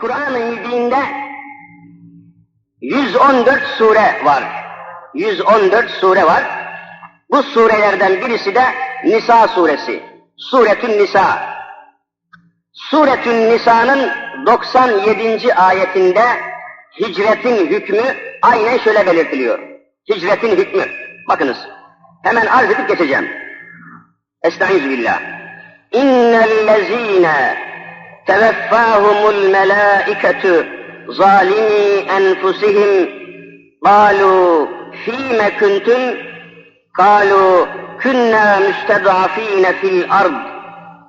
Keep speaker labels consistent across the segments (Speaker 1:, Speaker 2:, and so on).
Speaker 1: Kur'an-ı Mübin'de 114 sure var. 114 sure var. Bu surelerden birisi de Nisa suresi. Suretün Nisa. Suretün Nisa'nın 97. ayetinde hicretin hükmü aynen şöyle belirtiliyor. Hicretin hükmü. Bakınız. Hemen arz edip geçeceğim. Estaizu billah. İnnellezîne teveffâhumul melâiketu zâlimî enfusihim قالوا فيم كنتم؟ قالوا كنا مستضعفين في الأرض.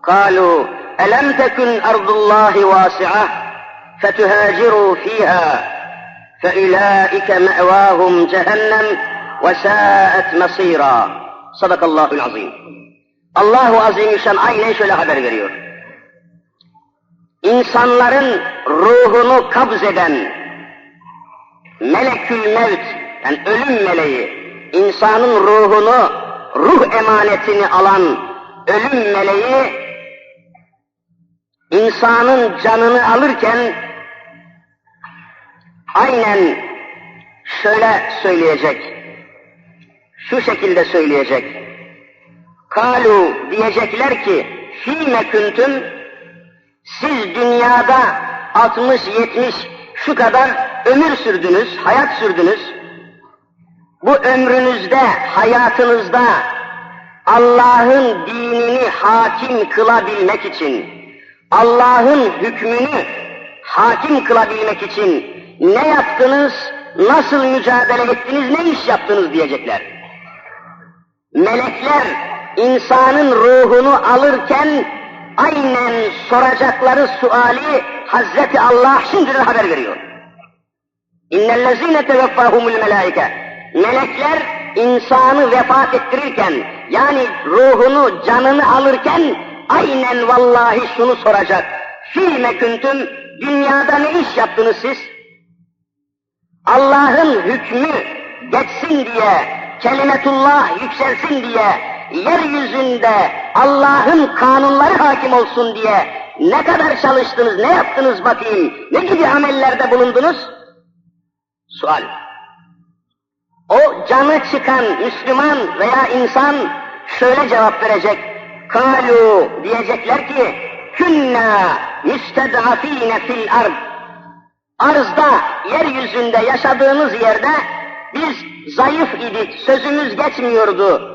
Speaker 1: قالوا ألم تكن أرض الله واسعة فتهاجروا فيها؟ فأولئك مأواهم جهنم وساءت مصيرا. صدق الله العظيم. Allahu Azimüşşan aynen şöyle haber veriyor. İnsanların ruhunu kabz eden melekül mevt, yani ölüm meleği, insanın ruhunu, ruh emanetini alan ölüm meleği, insanın canını alırken aynen şöyle söyleyecek, şu şekilde söyleyecek. Kalu diyecekler ki, fîme küntüm, siz dünyada 60-70 şu kadar ömür sürdünüz, hayat sürdünüz. Bu ömrünüzde, hayatınızda Allah'ın dinini hakim kılabilmek için, Allah'ın hükmünü hakim kılabilmek için ne yaptınız, nasıl mücadele ettiniz, ne iş yaptınız diyecekler. Melekler insanın ruhunu alırken aynen soracakları suali Hazreti Allah şimdiden haber veriyor. İnnellezîne teveffâhumul melâike. Melekler insanı vefat ettirirken, yani ruhunu, canını alırken aynen vallahi şunu soracak. Fîme küntüm, dünyada ne iş yaptınız siz? Allah'ın hükmü geçsin diye, kelimetullah yükselsin diye, yeryüzünde Allah'ın kanunları hakim olsun diye ne kadar çalıştınız, ne yaptınız bakayım, ne gibi amellerde bulundunuz? Sual. O canı çıkan Müslüman veya insan şöyle cevap verecek. Kalu diyecekler ki, künna müstedafine fil ard. Arzda, yeryüzünde yaşadığımız yerde biz zayıf idik, sözümüz geçmiyordu.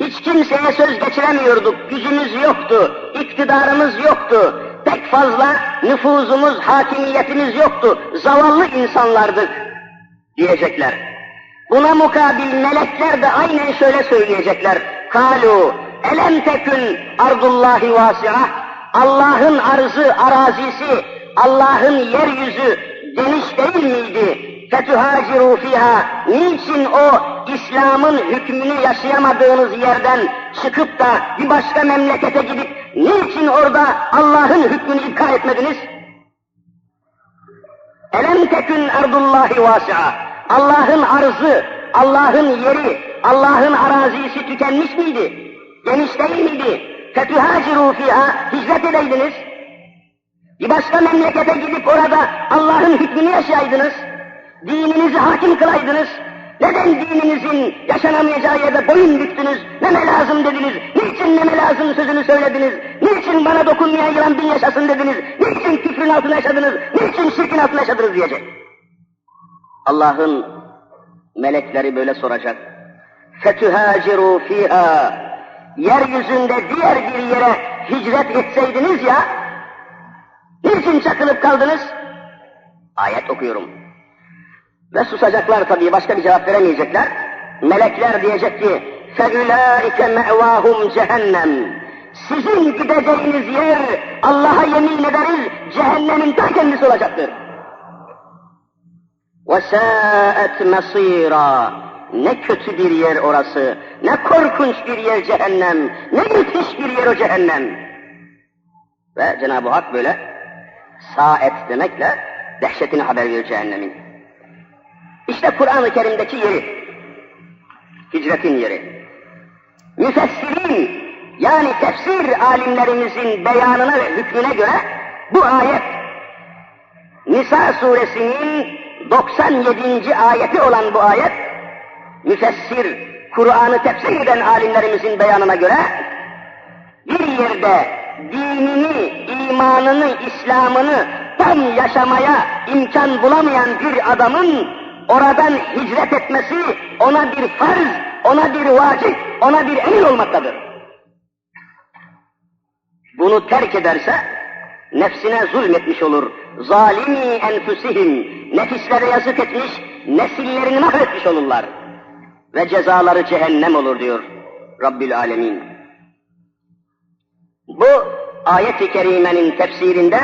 Speaker 1: Hiç kimseye söz geçiremiyorduk, gücümüz yoktu, iktidarımız yoktu. Pek fazla nüfuzumuz, hakimiyetimiz yoktu. Zavallı insanlardık diyecekler. Buna mukabil melekler de aynen şöyle söyleyecekler. Kalu elem tekün ardullahi vasi'a Allah'ın arzı, arazisi, Allah'ın yeryüzü geniş değil miydi? Fetühaciru fiha. Niçin o İslam'ın hükmünü yaşayamadığınız yerden çıkıp da bir başka memlekete gidip niçin orada Allah'ın hükmünü ipka etmediniz? Elem tekün ardullahi vasi'a. Allah'ın arzı, Allah'ın yeri, Allah'ın arazisi tükenmiş miydi? Geniş değil miydi? Fetühaciru fiha, hicret edeydiniz. Bir başka memlekete gidip orada Allah'ın hükmünü yaşayaydınız. Dininizi hakim kılaydınız. Neden dininizin yaşanamayacağı yerde boyun büktünüz? Neme lazım dediniz? Niçin neme lazım sözünü söylediniz? Niçin bana dokunmayan yılan bin yaşasın dediniz? Niçin küfrün altına yaşadınız? Niçin şirkin altına yaşadınız diyecek. Allah'ın melekleri böyle soracak. Fetühaciru fiha. Yeryüzünde diğer bir yere hicret etseydiniz ya, niçin çakılıp kaldınız? Ayet okuyorum. Ve susacaklar tabii, başka bir cevap veremeyecekler. Melekler diyecek ki, فَاُولَٰئِكَ مَعْوَاهُمْ cehennem. Sizin gideceğiniz yer, Allah'a yemin ederiz, cehennemin ta kendisi olacaktır. وَسَاءَتْ مَصِيرًا Ne kötü bir yer orası, ne korkunç bir yer cehennem, ne müthiş bir yer o cehennem. Ve Cenab-ı Hak böyle saet demekle dehşetini haber veriyor cehennemin. İşte Kur'an-ı Kerim'deki yeri, hicretin yeri. Müfessirin, yani tefsir alimlerimizin beyanına ve hükmüne göre bu ayet Nisa suresinin 97. ayeti olan bu ayet, müfessir, Kur'an'ı tefsir eden alimlerimizin beyanına göre, bir yerde dinini, imanını, İslam'ını tam yaşamaya imkan bulamayan bir adamın oradan hicret etmesi ona bir farz, ona bir vacip, ona bir emir olmaktadır. Bunu terk ederse nefsine zulmetmiş olur. Zalimi enfusihim, nefislere yazık etmiş, nesillerini mahvetmiş olurlar. Ve cezaları cehennem olur diyor Rabbül Alemin. Bu ayet-i kerimenin tefsirinde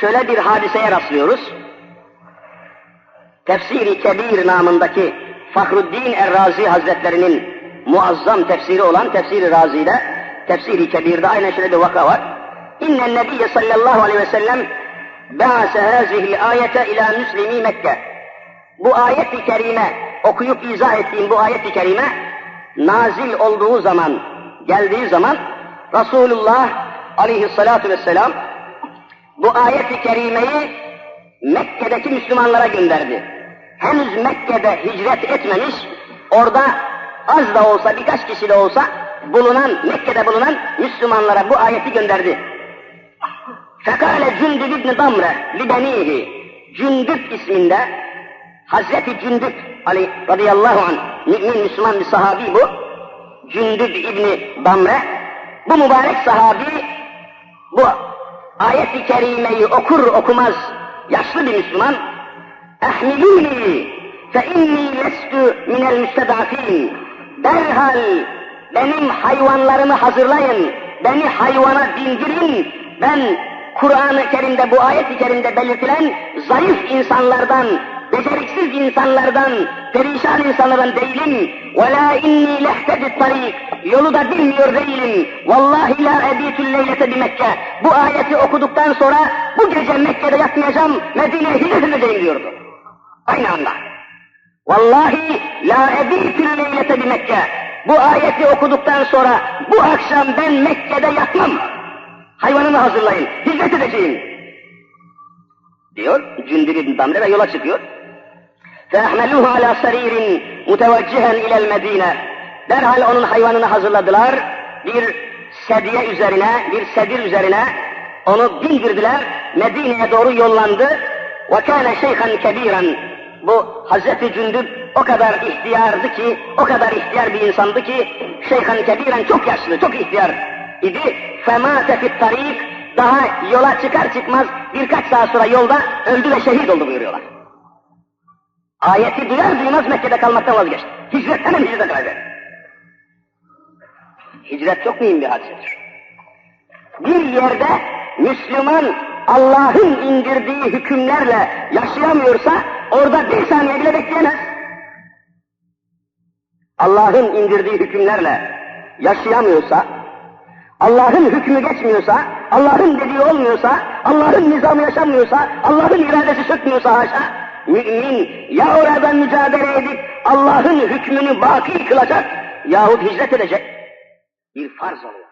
Speaker 1: şöyle bir hadiseye rastlıyoruz. Tefsiri Kebir namındaki Fahruddin Errazi Hazretlerinin muazzam tefsiri olan Tefsiri Razi'de, Tefsiri Kebir'de aynen şöyle bir vaka var. İnnen Nebiye sallallahu aleyhi ve sellem ba'ase hazihil ayete ila müslimi Mekke. Bu ayet-i kerime, okuyup izah ettiğim bu ayet-i kerime, nazil olduğu zaman, geldiği zaman Resulullah aleyhissalatu vesselam bu ayet-i kerimeyi Mekke'deki Müslümanlara gönderdi. Henüz Mekke'de hicret etmemiş, orada az da olsa birkaç kişi de olsa bulunan, Mekke'de bulunan Müslümanlara bu ayeti gönderdi. Fekale Cündüb İbni Damre libenihi Cündüb isminde Hazreti Cündüb Ali radıyallahu anh mümin Müslüman bir sahabi bu. Cündüb İbni Damre bu mübarek sahabi bu ayet-i kerimeyi okur okumaz yaşlı bir Müslüman ehmiluni fe inni lestu minel müstedafin. Derhal benim hayvanlarımı hazırlayın beni hayvana bindirin. Ben Kur'an-ı Kerim'de bu ayet-i kerimde belirtilen zayıf insanlardan, beceriksiz insanlardan, perişan insanlardan değilim. وَلَا اِنِّي لَحْتَدِ tarik Yolu da bilmiyor değilim. Vallahi la ebitül leylete bi Mekke. Bu ayeti okuduktan sonra bu gece Mekke'de yatmayacağım, Medine'ye hicret edeceğim diyordu. Aynı anda. Vallahi la ebitül leylete bi Mekke. Bu ayeti okuduktan sonra bu akşam ben Mekke'de yatmam. Hayvanımı hazırlayın, hizmet edeceğim. Diyor, Cündür bin Damre ve yola çıkıyor. فَاَحْمَلُوهُ عَلَى سَر۪يرٍ مُتَوَجِّهًا اِلَى الْمَد۪ينَ Derhal onun hayvanını hazırladılar. Bir sedye üzerine, bir sedir üzerine onu bindirdiler. Medine'ye doğru yollandı. وَكَانَ شَيْخًا كَب۪يرًا Bu Hazreti Cündüb o kadar ihtiyardı ki, o kadar ihtiyar bir insandı ki, şeyhan kebiren çok yaşlı, çok ihtiyar idi. Femâte fit tarik, daha yola çıkar çıkmaz birkaç saat sonra yolda öldü ve şehit oldu buyuruyorlar. Ayeti duyar duymaz Mekke'de kalmaktan vazgeçti. Hicret hemen hicrete karar. Hicret çok mühim bir hadisedir. Bir yerde Müslüman Allah'ın indirdiği hükümlerle yaşayamıyorsa orada bir saniye bile bekleyemez. Allah'ın indirdiği hükümlerle yaşayamıyorsa, Allah'ın hükmü geçmiyorsa, Allah'ın dediği olmuyorsa, Allah'ın nizamı yaşanmıyorsa, Allah'ın iradesi sökmüyorsa haşa, mümin ya orada mücadele edip Allah'ın hükmünü baki kılacak yahut hicret edecek bir farz oluyor.